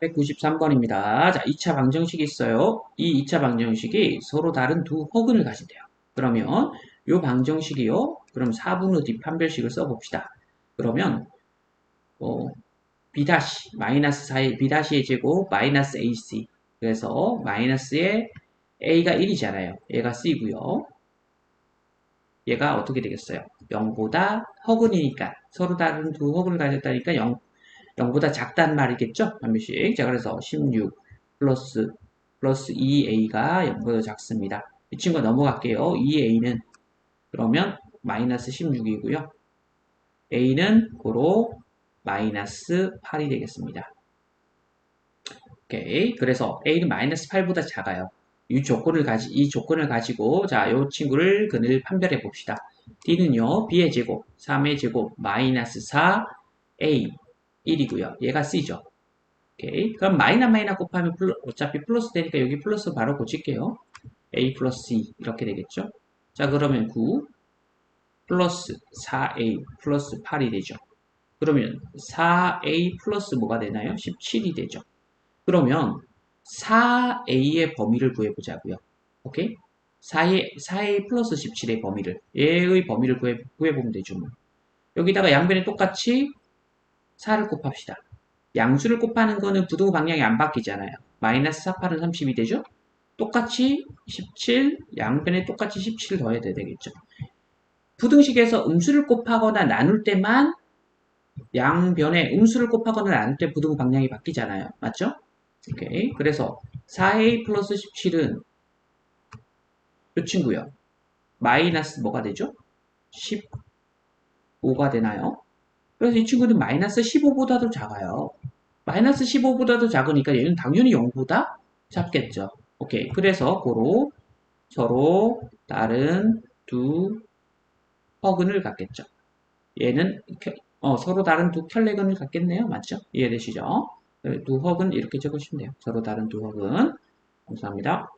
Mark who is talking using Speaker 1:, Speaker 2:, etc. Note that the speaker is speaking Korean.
Speaker 1: 193번입니다. 자, 2차 방정식이 있어요. 이 2차 방정식이 서로 다른 두 허근을 가진대요. 그러면 이 방정식이요. 그럼 4분의 D 판별식을 써봅시다. 그러면 어, B 다시 마이너스 4의 B 다시의 제곱 마이너스 AC 그래서 마이너스의 A가 1이잖아요. 얘가 C고요. 얘가 어떻게 되겠어요? 0보다 허근이니까 서로 다른 두 허근을 가졌다니까 0 0보다 작단 말이겠죠? 반비씩. 자, 그래서 16 플러스 플러스 2a가 0보다 작습니다. 이 친구 넘어갈게요. 2a는 그러면 마이너스 16이고요. a는 고로 마이너스 8이 되겠습니다. 오케이. 그래서 a는 마이너스 8보다 작아요. 이 조건을 가지 이 조건을 가지고 자, 이 친구를 근을 판별해 봅시다. d는요. b의 제곱, 3의 제곱 마이너스 4 a 1이고요. 얘가 C죠. 오케이. 그럼 마이너 마이너 곱하면 플러, 어차피 플러스 되니까 여기 플러스 바로 고칠게요. A 플러스 C 이렇게 되겠죠. 자 그러면 9 플러스 4A 플러스 8이 되죠. 그러면 4A 플러스 뭐가 되나요? 17이 되죠. 그러면 4A의 범위를 구해보자고요. 오케이? 4A, 4A 플러스 17의 범위를 얘의 범위를 구해, 구해보면 되죠. 뭐. 여기다가 양변에 똑같이 4를 곱합시다. 양수를 곱하는 거는 부등호 방향이 안 바뀌잖아요. 마이너스 4, 8은 30이 되죠? 똑같이 17, 양변에 똑같이 17 더해야 되겠죠. 부등식에서 음수를 곱하거나 나눌 때만 양변에 음수를 곱하거나 나눌 때 부등호 방향이 바뀌잖아요. 맞죠? 오케이. 그래서 4a 플러스 17은 이 친구요. 마이너스 뭐가 되죠? 15가 되나요? 그래서 이 친구는 마이너스 15보다도 작아요. 마이너스 15보다도 작으니까 얘는 당연히 0보다 작겠죠. 오케이. 그래서 고로 서로 다른 두 허근을 갖겠죠. 얘는 어, 서로 다른 두 켤레근을 갖겠네요. 맞죠? 이해되시죠? 두 허근 이렇게 적으시면 돼요. 서로 다른 두 허근. 감사합니다.